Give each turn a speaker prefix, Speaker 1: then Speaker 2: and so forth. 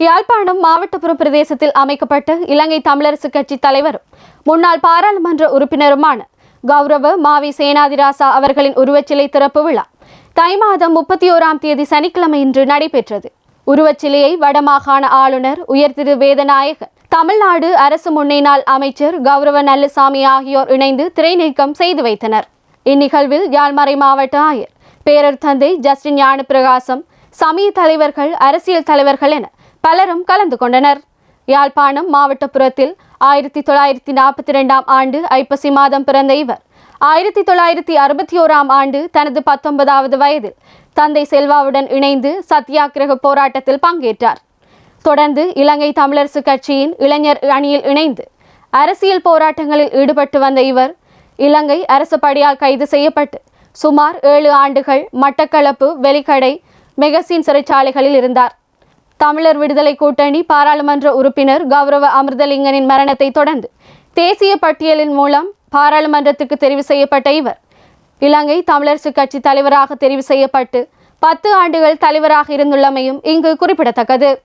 Speaker 1: யாழ்ப்பாணம் மாவட்டபுரம் பிரதேசத்தில் அமைக்கப்பட்ட இலங்கை தமிழரசு கட்சி தலைவரும் முன்னாள் பாராளுமன்ற உறுப்பினருமான கௌரவ மாவி சேனாதிராசா அவர்களின் உருவச்சிலை திறப்பு விழா தை மாதம் முப்பத்தி ஓராம் தேதி சனிக்கிழமை இன்று நடைபெற்றது. உருவச்சிலையை வடமாகாண ஆளுநர் உயர்திரு வேதநாயகர் வேதநாயக தமிழ்நாடு அரசு முன்னைநாள் அமைச்சர் கௌரவ நல்லசாமி ஆகியோர் இணைந்து திரைநீக்கம் செய்து வைத்தனர். இந்நிகழ்வில் யாழ்மறை மாவட்ட ஆயர் பேரர் தந்தை ஜஸ்டின் ஞானப்பிரகாசம் சமய தலைவர்கள் அரசியல் தலைவர்கள் என பலரும் கலந்து கொண்டனர். யாழ்ப்பாணம் மாவட்டப்புறத்தில் ஆயிரத்தி தொள்ளாயிரத்தி நாற்பத்தி ரெண்டாம் ஆண்டு ஐப்பசி மாதம் பிறந்த இவர். ஆயிரத்தி தொள்ளாயிரத்தி அறுபத்தி ஓராம் ஆண்டு தனது பத்தொன்பதாவது வயதில் தந்தை செல்வாவுடன் இணைந்து சத்தியாகிரக போராட்டத்தில் பங்கேற்றார். தொடர்ந்து இலங்கை தமிழரசு கட்சியின் இளைஞர் அணியில் இணைந்து அரசியல் போராட்டங்களில் ஈடுபட்டு வந்த இவர் இலங்கை அரசு படியால் கைது செய்யப்பட்டு சுமார் ஏழு ஆண்டுகள் மட்டக்களப்பு வெலிக்கடை மெகசின் சிறைச்சாலைகளில் இருந்தார். தமிழர் விடுதலை கூட்டணி பாராளுமன்ற உறுப்பினர் கௌரவ அமிர்தலிங்கனின் மரணத்தை தொடர்ந்து தேசிய பட்டியலின் மூலம் பாராளுமன்றத்துக்கு தெரிவு செய்யப்பட்ட இவர். இலங்கை தமிழரசு கட்சி தலைவராக தெரிவு செய்யப்பட்டு பத்து ஆண்டுகள் தலைவராக இருந்துள்ளமையும் இங்கு குறிப்பிடத்தக்கது.